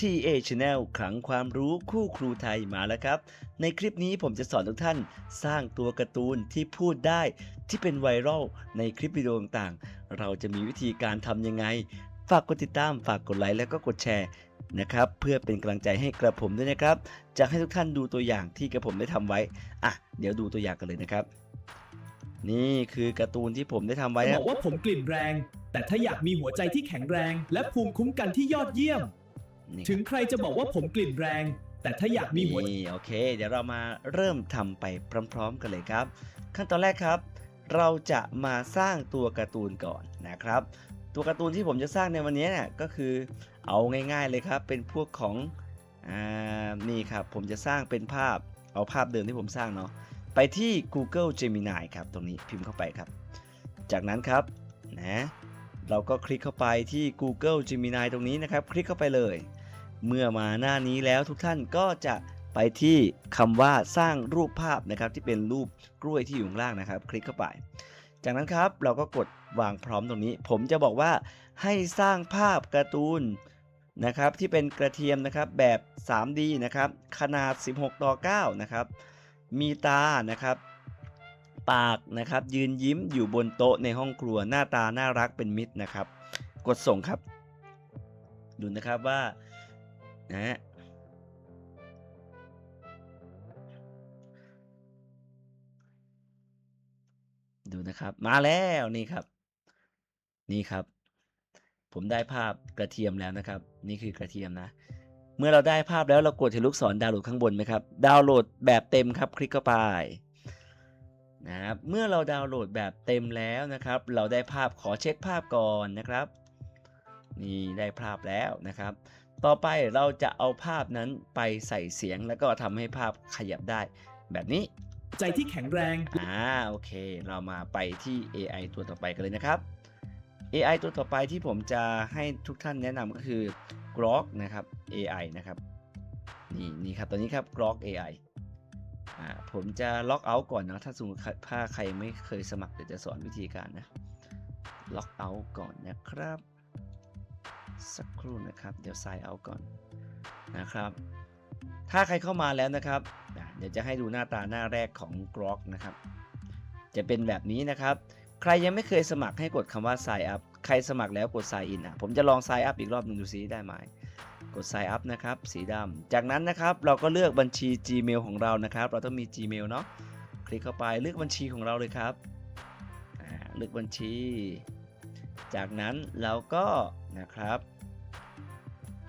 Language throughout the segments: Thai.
TA Channel ขลังความรู้คู่ครูไทยมาแล้วครับ ในคลิปนี้ผมจะสอนทุกท่านสร้างตัวการ์ตูนที่พูดได้ที่เป็นไวรัลในคลิปวิดีโอต่างๆ เราจะมีวิธีการทำยังไง ฝากกดติดตามฝากกดไลค์แล้วก็กดแชร์นะครับ เพื่อเป็นกำลังใจให้กระผมด้วยนะครับจะให้ทุกท่านดูตัวอย่างที่กระผมได้ทำไว้อะเดี๋ยวดูตัวอย่างกันเลยนะครับ นี่คือการ์ตูนที่ผมได้ทำไว้บนะอกว่าผมกลิ่นแรง แต่ถ้าอยากมีหัวใจที่แข็งแรง และภูมิคุ้มกันที่ยอดเยี่ยม ถึงใครจะบอกว่าผมกลิ่นแรง แต่ถ้าอยากมีหัวนี่โอเค เดี๋ยวเรามาเริ่มทำไปพร้อม ๆ กันเลยครับ ขั้นตอนแรกครับ เราจะมาสร้างตัวการ์ตูนก่อนนะครับ ตัวการ์ตูนที่ผมจะสร้างในวันนี้เนี่ยก็คือเอาง่าย ๆเลยครับ เป็นพวกของอ่านี่ครับผมจะสร้างเป็นภาพเอาภาพเดิมที่ผมสร้างเนาะไปที่ Google Gemini ครับ ตรงนี้พิมพ์เข้าไปครับ จากนั้นครับนะเราก็คลิกเข้าไปที่ Google Gemini ตรงนี้นะครับ คลิกเข้าไปเลย เมื่อมาหน้านี้แล้วทุกท่านก็จะไปที่คำว่าสร้างรูปภาพนะครับที่เป็นรูปกล้วยที่อยู่ข้างล่างนะครับ คลิกเข้าไป จากนั้นครับเราก็กดวางพร้อมตรงนี้ ผมจะบอกว่าให้สร้างภาพการ์ตูนนะครับที่เป็นกระเทียมนะครับแบบ 3D นะครับขนาด 16 ต่อ 9 นะครับ มีตานะครับ ปากนะครับยืนยิ้มอยู่บนโต๊ะในห้องครัวหน้าตาน่ารักเป็นมิตรนะครับ กดส่งครับ ดูนะครับว่า นะฮะดูนะครับมาแล้วนี่ครับ นี่ครับ ผมได้ภาพกระเทียมแล้วนะครับ นี่คือกระเทียมนะ เมื่อเราได้ภาพแล้วเรากดที่ลูกศรดาวน์โหลดข้างบนไหมครับดาวน์โหลดแบบเต็มครับ คลิกเข้าไปนะครับเมื่อเราดาวน์โหลดแบบเต็มแล้วนะครับ เราได้ภาพขอเช็คภาพก่อนนะครับ นี่ได้ภาพแล้วนะครับ ต่อไปเราจะเอาภาพนั้นไปใส่เสียงแล้วก็ทำให้ภาพขยับได้ แบบนี้ ใจที่แข็งแรง อ่าโอเค เรามาไปที่ AI ตัวต่อไปกันเลยนะครับ AI ตัวต่อไปที่ผมจะให้ทุกท่านแนะนำก็คือ Grok นะครับ AI นะครับ นี่นี่ครับตัวนี้ครับ Grok AI อ่าผมจะล็อกเอาท์ก่อนนะถ้าสมมติถ้าใครไม่เคยสมัครเดี๋ยวจะสอนวิธีการนะล็อกเอาท์ก่อนนะครับ สักครู่นะครับ เดี๋ยว sign out ก่อนนะครับ ถ้าใครเข้ามาแล้วนะครับ เดี๋ยวจะให้ดูหน้าตาหน้าแรกของ Grok นะครับ จะเป็นแบบนี้นะครับ ใครยังไม่เคยสมัครให้กดคำว่า sign up ใครสมัครแล้วกด sign in อะผมจะลอง sign up อีกรอบหนึ่งดูซิได้ไหมกด sign up นะครับ สีดำจากนั้นนะครับเราก็เลือกบัญชี Gmail ของเรานะครับ เราต้องมี Gmail เนาะคลิกเข้าไปเลือกบัญชีของเราเลยครับเลือกบัญชี จากนั้นเราก็นะครับ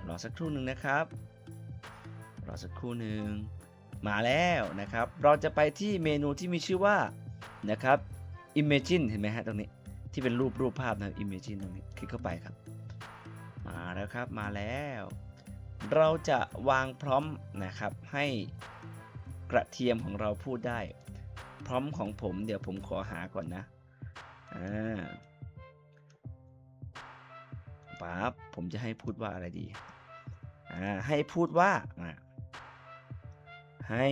รอสักครู่หนึ่งนะครับ รอสักครู่หนึ่งมาแล้วนะครับ เราจะไปที่เมนูที่มีชื่อว่านะครับ Imagine เห็นไหมฮะตรงนี้ที่เป็นรูปรูปภาพนะ Imagine ตรงนี้คลิกเข้าไปครับ มาแล้วครับมาแล้ว เราจะวางพร้อมนะครับให้กระเทียมของเราพูดได้ พร้อมของผมเดี๋ยวผมขอหาก่อนนะอ่าปั๊บผมจะให้พูดว่าอะไรดี ให้พูดว่า ให้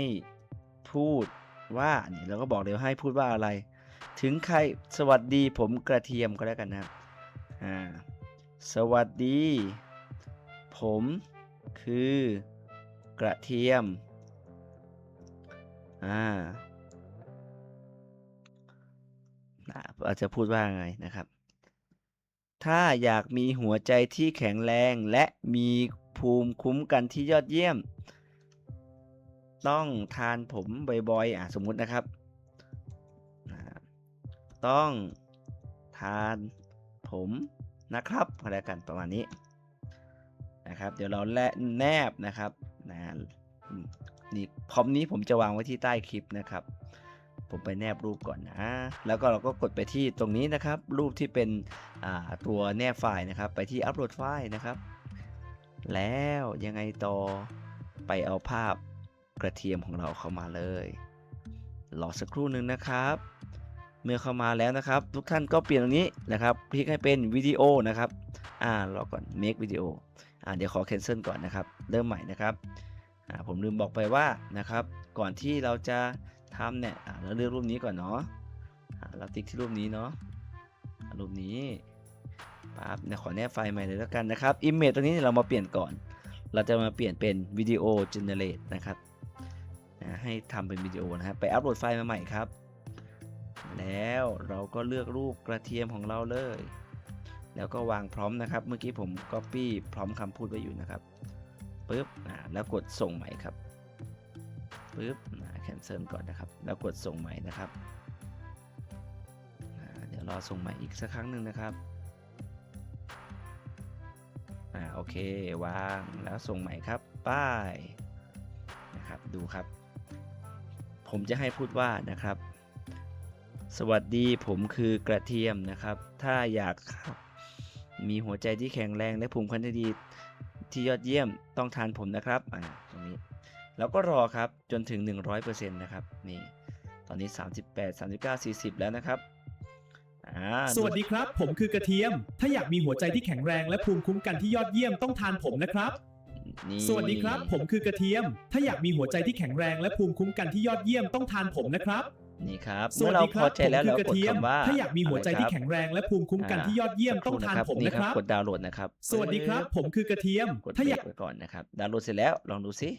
พูดว่านี่เราก็บอกเลยวให้พูดว่าอะไร ถึงใครสวัสดีผมกระเทียมก็แล้วกันนะครับสวัสดี ผมคือกระเทียมอ่าอาจจะพูดว่าไงนะครับ ถ้าอยากมีหัวใจที่แข็งแรงและมี ภูมิคุ้มกันที่ยอดเยี่ยม ต้องทานผมบ่อยๆอะสมมุตินะครับ ต้องทานผมนะครับอะไรกันประมาณนี้นะครับ เดี๋ยวเราแลแนบนะครับนะนี่พร้อมนี้ผมจะวางไว้ที่ใต้คลิปนะครับ ผมไปแนบรูปก่อนนะ แล้วก็เราก็กดไปที่ตรงนี้นะครับ รูปที่เป็นอ่าตัวแนบไฟล์นะครับ ไปที่อัปโหลดไฟล์นะครับ แล้วยังไงต่อไปเอาภาพกระเทียมของเราเข้ามาเลยรอสักครู่หนึ่งนะครับ เมื่อเข้ามาแล้วนะครับ ทุกท่านก็เปลี่ยนตรงนี้นะครับคลิกให้เป็นวิดีโอนะครับอ่ารอก่อน make วิดีโออ่าเดี๋ยวขอ cancel ก่อนนะครับ เริ่มใหม่นะครับอ่าผมลืมบอกไปว่านะครับ ก่อนที่เราจะทำเนี่ยอ่าเราเลือกรูปนี้ก่อนเนาะอ่าเราติ๊กที่รูปนี้เนาะรูปนี้ับเนี่ยขอแนบไฟล์ใหม่เลยแล้วกันนะครับ image ตัวนี้เรามาเปลี่ยนก่อน เราจะมาเปลี่ยนเป็นวิดีโอ generate นะครับนะให้ทำเป็นวิดีโอนะครับไปอัปโหลดไฟล์มาใหม่ครับ แล้วเราก็เลือกรูปกระเทียมของเราเลย แล้วก็วางพร้อมนะครับ เมื่อกี้ผม Copy พร้อมคำพูดไว้อยู่นะครับปึ๊บแล้วกดส่งใหม่ครับปึ๊บอ่า cancel ก่อนนะครับ แล้วกดส่งใหม่นะครับเดี๋ยวรอส่งใหม่อีกสักครั้งหนึ่งนะครับ อ่าโอเควางแล้วส่งใหม่ครับ ป้ายนะครับดูครับ ผมจะให้พูดว่านะครับ สวัสดีผมคือกระเทียมนะครับ ถ้าอยากมีหัวใจที่แข็งแรงและภูมิคุ้มกันดีที่ยอดเยี่ยมต้องทานผมนะครับอ่าตรงนี้แล้วก็รอครับจนถึง 100%นะครับนี่ตอนนี้ 38 39 40 แล้วนะครับ สวัสดีครับ ผมคือกระเทียม ถ้าอยากมีหัวใจที่แข็งแรงและภูมิคุ้มกันที่ยอดเยี่ยมต้องทานผมนะครับนี่สวัสดีครับ ผมคือกระเทียม ถ้าอยากมีหัวใจที่แข็งแรงและภูมิคุ้มกันที่ยอดเยี่ยมต้องทานผมนะครับนี่ครับสเมื่วัอสเราดีคพรัอบใจผมแล้วคืเราอกระกดเทียมคำว่าถ้าอยากมีหัวใจที่แข็งแรงและภูมิคุ้มกันที่ยอดเยี่ยมต้องทานผมนะครับกดดาวน์โหลดนะครับ สวัสดีครับ ผมคือกระเทียมกดถ้าเบรอยากกไว้ก่อนนะครับ ดาวน์โหลดเสร็จแล้วลองดูซิ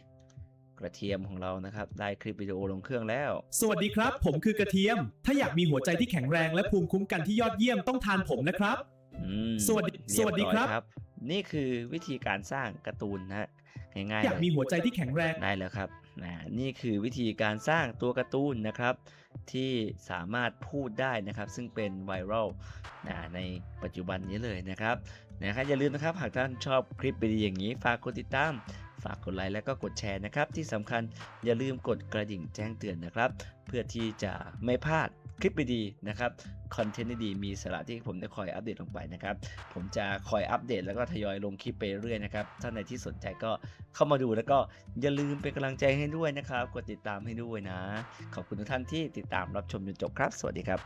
กระเทียมของเรานะครับ ได้คลิปวิดีโอลงเครื่องแล้ว สวัสดีครับ ผมคือกระเทียม ถ้าอยากมีหัวใจที่แข็งแรงและภูมิคุ้มกันที่ยอดเยี่ยมต้องทานผมนะครับ อืมสวัสดีเยสวัสดีครับอยนี่คือวิธีการสร้างการ์ตูนนะฮะง่ายๆอยากเลยมีหัวใจที่แข็งแรง ได้แล้วครับนะนี่คือวิธีการสร้างตัวการ์ตูนนะครับ ที่สามารถพูดได้นะครับ ซึ่งเป็นไวรัลนะในปัจจุบันนี้เลยนะครับนะครับอย่าลืมนะครับ หากท่านชอบคลิปดีๆอย่างนี้ ฝากกดติดตาม ฝากกดไลค์และก็กดแชร์นะครับ ที่สำคัญอย่าลืมกดกระดิ่งแจ้งเตือนนะครับ เพื่อที่จะไม่พลาดคลิปดีๆนะครับคอนเทนต์ดีมีสาระที่ผมจะคอยอัปเดตลงไปนะครับ ผมจะคอยอัปเดตแล้วก็ทยอยลงคลิปไปเรื่อยนะครับถ้าในที่สนใจก็เข้ามาดูแล้วก็อย่าลืมเป็นกำลังใจให้ด้วยนะครับ กดติดตามให้ด้วยนะ ขอบคุณทุกท่านที่ติดตามรับชมจนจบครับ สวัสดีครับ